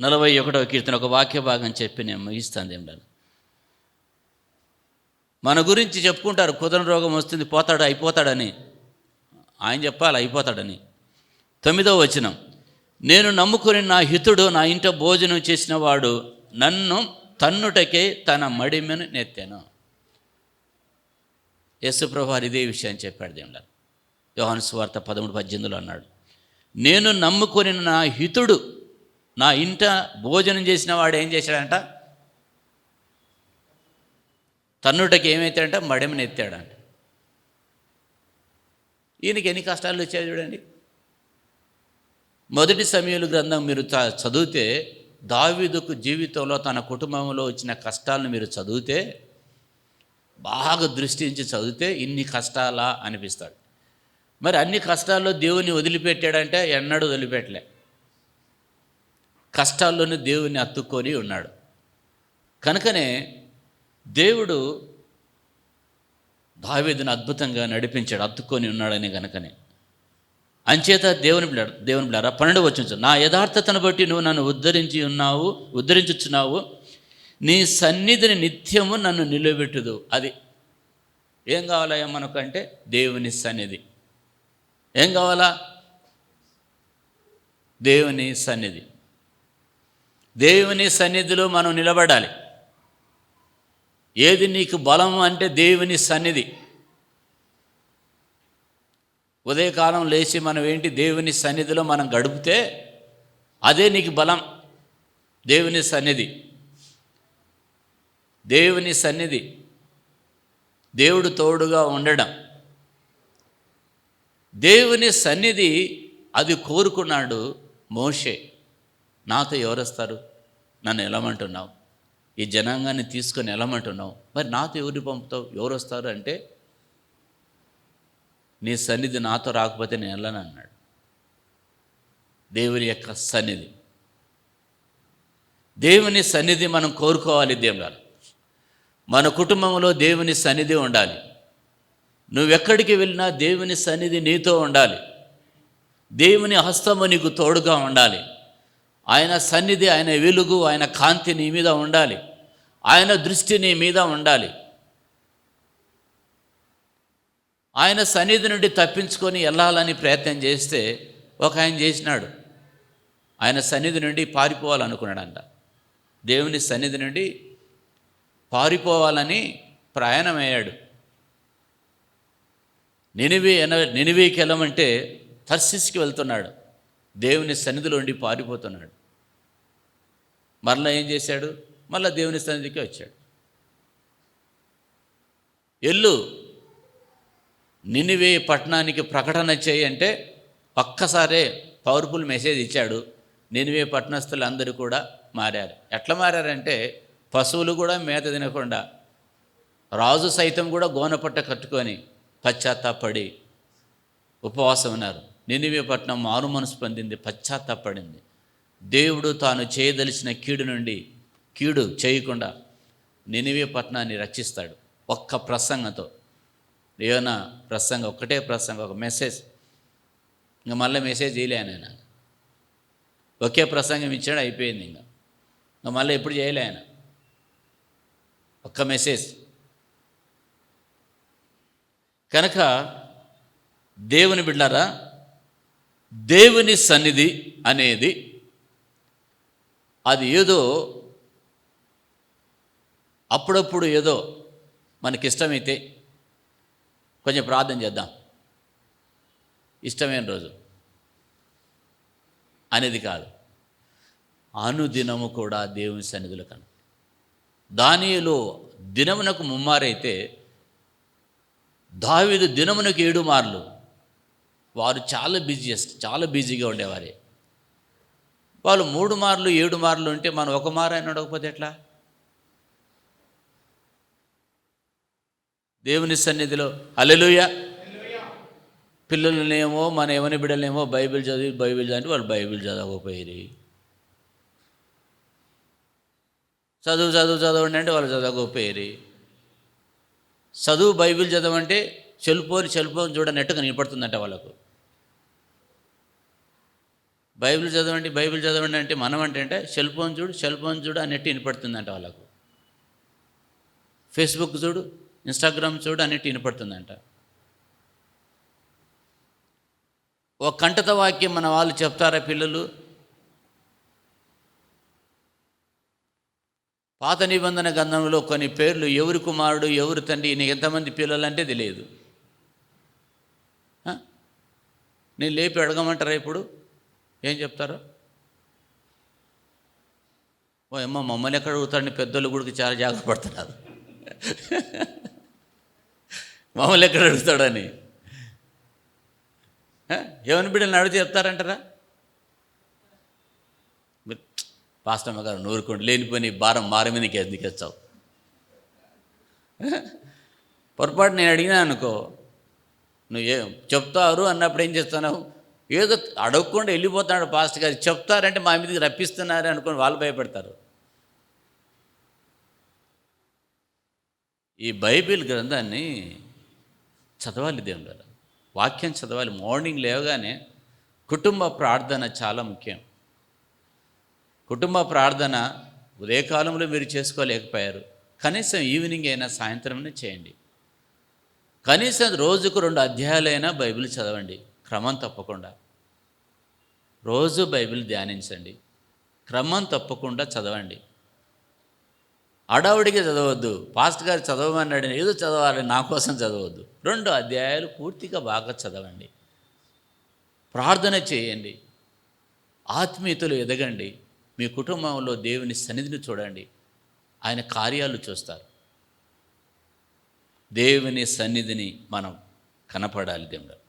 నలభై ఒకటవ కీర్తన ఒక వాక్య భాగం చెప్పి నేను ముగిస్తాను ఏమిటాను మన గురించి చెప్పుకుంటారు కుదరని రోగం వస్తుంది పోతాడు అయిపోతాడని. ఆయన చెప్పాలి అయిపోతాడని. తొమ్మిదవ వచనం నేను నమ్ముకుని నా హితుడు నా ఇంట భోజనం చేసిన వాడు నన్ను తన్నుటకే తన మడిమెను నెత్తాను. యశుప్రభారు ఇదే విషయం చెప్పాడు దేవుడు యోహాను స్వార్త పదమూడు పద్దెనిమిదిలో అన్నాడు నేను నమ్ముకొని నా హితుడు నా ఇంట భోజనం చేసిన వాడు ఏం చేశాడంట? తన్నుటకి ఏమైతాడంట? మడెమని ఎత్తాడంట ఈయనకి ఎన్ని కష్టాలు వచ్చాయి చూడండి. మొదటి సమయంలో గ్రంథం మీరు చ- చదివితే దావిదుకు జీవితంలో తన కుటుంబంలో వచ్చిన కష్టాలను మీరు చదివితే బాగా దృష్టించి చదివితే ఇన్ని కష్టాలా అనిపిస్తాడు. మరి అన్ని కష్టాల్లో దేవుని వదిలిపెట్టాడంటే ఎన్నడూ వదిలిపెట్టలే. కష్టాల్లోనే దేవుని అత్తుకొని ఉన్నాడు. కనుకనే దేవుడు దావేదిని అద్భుతంగా నడిపించాడు అత్తుకొని ఉన్నాడని కనుకనే అంచేత దేవుని బిడ్డ దేవుని బిడ్డారా పన్నెండు వచ్చించు నా యథార్థతను బట్టి నువ్వు నన్ను ఉద్ధరించి ఉన్నావు ఉద్ధరించుచున్నావు. నీ సన్నిధిని నిత్యము నన్ను నిలబెట్టుదు. అది ఏం కావాలయ్యా మనకంటే? దేవుని సన్నిధి. ఏం కావాలా? దేవుని సన్నిధి. దేవుని సన్నిధిలో మనం నిలబడాలి. ఏది నీకు బలం అంటే దేవుని సన్నిధి. ఉదయకాలం లేచి మనం ఏంటి దేవుని సన్నిధిలో మనం గడిపితే అదే నీకు బలం. దేవుని సన్నిధి. దేవుని సన్నిధి. దేవుడు తోడుగా ఉండడం. దేవుని సన్నిధి అది కోరుకున్నాడు మోషే. నాతో ఎవరు వస్తారు నన్ను ఎలామంటున్నావు. ఈ జనాంగాన్ని తీసుకొని ఎలామంటున్నావు. మరి నాతో ఎవరిని పంపుతావు? ఎవరు వస్తారు అంటే నీ సన్నిధి నాతో రాకపోతే నేను వెళ్ళను అన్నాడు. దేవుని యొక్క సన్నిధి. దేవుని సన్నిధి మనం కోరుకోవాలి దేవుడు మన కుటుంబంలో దేవుని సన్నిధి ఉండాలి. నువ్వెక్కడికి వెళ్ళినా దేవుని సన్నిధి నీతో ఉండాలి. దేవుని హస్తము నీకు తోడుగా ఉండాలి. ఆయన సన్నిధి ఆయన వెలుగు ఆయన కాంతి నీ మీద ఉండాలి. ఆయన దృష్టి నీ మీద ఉండాలి. ఆయన సన్నిధి నుండి తప్పించుకొని వెళ్ళాలని ప్రయత్నం చేస్తే ఒక ఆయన చేసినాడు. ఆయన సన్నిధి నుండి పారిపోవాలనుకున్నాడంట. దేవుని సన్నిధి నుండి పారిపోవాలని ప్రయాణమయ్యాడు. నినివి ఎన నినివికి వెళ్ళమంటే తర్సిస్కి వెళ్తున్నాడు. దేవుని సన్నిధిలో ఉండి పారిపోతున్నాడు. మరలా ఏం చేశాడు? మళ్ళా దేవుని సన్నిధికి వచ్చాడు. ఎల్లు నినివే పట్టణానికి ప్రకటన చేయి అంటే ఒక్కసారే పవర్ఫుల్ మెసేజ్ ఇచ్చాడు. నినివే పట్టణస్థులు అందరూ కూడా మారారు. ఎట్లా మారారంటే పశువులు కూడా మేత తినకుండా రాజు సైతం కూడా గోనపట్ట కట్టుకొని పశ్చాత్తాపడి ఉపవాసం ఉన్నారు. నినివే పట్టణం మారు మనసు పొందింది పశ్చాత్తాపడింది. దేవుడు తాను చేయదలిచిన కీడు నుండి కీడు చేయకుండా నినివే పట్టణాన్ని రక్షిస్తాడు ఒక్క ప్రసంగంతో. ఏమైనా ప్రసంగం ఒక్కటే ప్రసంగం ఒక మెసేజ్. ఇంకా మళ్ళీ మెసేజ్ చేయలే ఆయన. ఒకే ప్రసంగం ఇచ్చాడు అయిపోయింది ఇంకా. ఇంకా మళ్ళీ ఎప్పుడు చేయలే ఆయన. ఒక్క మెసేజ్. కనుక దేవుని బిడ్డారా దేవుని సన్నిధి అనేది అది ఏదో అప్పుడప్పుడు ఏదో మనకిష్టమైతే కొంచెం ప్రార్థన చేద్దాం. ఇష్టమైన రోజు. అనేది కాదు. అనుదినము కూడా దేవుని సన్నిధిలో కను. దానిలో దినమునకు ముమ్మారైతే దావిదు దినమునకు ఏడు మార్లు వారు చాలా బిజీయెస్ట్ చాలా బిజీగా ఉండేవారే. వాళ్ళు మూడు మార్లు ఏడు మార్లు ఉంటే మనం ఒక మారు అయినా అడగకపోతే ఎట్లా? దేవుని సన్నిధిలో అలెలుయ పిల్లలనేమో మన ఎవని బిడ్డలేమో బైబిల్ చదివి బైబిల్ చదివి వాళ్ళు బైబిల్ చదవకపోయి చదువు చదువు చదవండి అంటే వాళ్ళు చదవకపోయి చదువు బైబిల్ చదవంటే చెల్పోని చెల్పోని చూడనట్టుగా నిలబడుతుందంట వాళ్ళకు. బైబిల్ చదవండి బైబిల్ చదవండి అంటే మనం అంటే అంటే సెల్ ఫోన్ చూడు సెల్ ఫోన్ చూడు అన్నట్టు వినపడుతుందంట వాళ్ళకు. ఫేస్బుక్ చూడు ఇన్స్టాగ్రామ్ చూడు అన్నట్టు వినపడుతుందంట. ఒక కంటత వాక్యం మన వాళ్ళు చెప్తారా పిల్లలు? పాత నిబంధన గ్రంథంలో కొన్ని పేర్లు ఎవరి కుమారుడు ఎవరు తండ్రి నీకు ఎంతమంది పిల్లలు అంటే తెలియదు నేను లేపి అడగమంటారా ఇప్పుడు? ఏం చెప్తారు? ఓ అమ్మ మమ్మల్ని ఎక్కడ అడుగుతారని పెద్దోళ్ళు కూడా చాలా జాగ్రత్త పడుతున్నారు. మమ్మల్ని ఎక్కడ అడుగుతాడని? ఏమని బిడ్డలు అడిగితే చెప్తారంటారా? పాస్టమ్మ గారు నూరుకోండి. లేనిపోయి భారం మారి మీద ఎందుకు పొరపాటు నేను అడిగినా అనుకో నువ్వు ఏ చెప్తారు అన్నప్పుడు ఏం చేస్తున్నావు? ఏదో అడగకుండా వెళ్ళిపోతున్నాడు పాస్ట్ గారు. చెప్తారంటే మా మీదకి రప్పిస్తున్నారు అనుకుని వాళ్ళు భయపడతారు. ఈ బైబిల్ గ్రంథాన్ని చదవాలి దేవుని గారు వాక్యం చదవాలి. మార్నింగ్ లేవగానే కుటుంబ ప్రార్థన చాలా ముఖ్యం. కుటుంబ ప్రార్థన ఉదయకాలంలో మీరు చేసుకోలేకపోయారు. కనీసం ఈవినింగ్ అయినా సాయంత్రమే చేయండి. కనీసం రోజుకు రెండు అధ్యాయాలైనా బైబిల్ చదవండి. క్రమం తప్పకుండా. రోజు బైబిల్ ధ్యానించండి. క్రమం తప్పకుండా చదవండి. అడవుడికి చదవద్దు. పాస్ట్ గారు చదవమన్నాడు ఏదో చదవాలి నా కోసం చదవద్దు. రెండు అధ్యాయాలు పూర్తిగా బాగా చదవండి. ప్రార్థన చేయండి. ఆత్మీయతలు ఎదగండి. మీ కుటుంబంలో దేవుని సన్నిధిని చూడండి. ఆయన కార్యాలు చూస్తారు. దేవుని సన్నిధిని మనం కనపడాలి దేవుడు.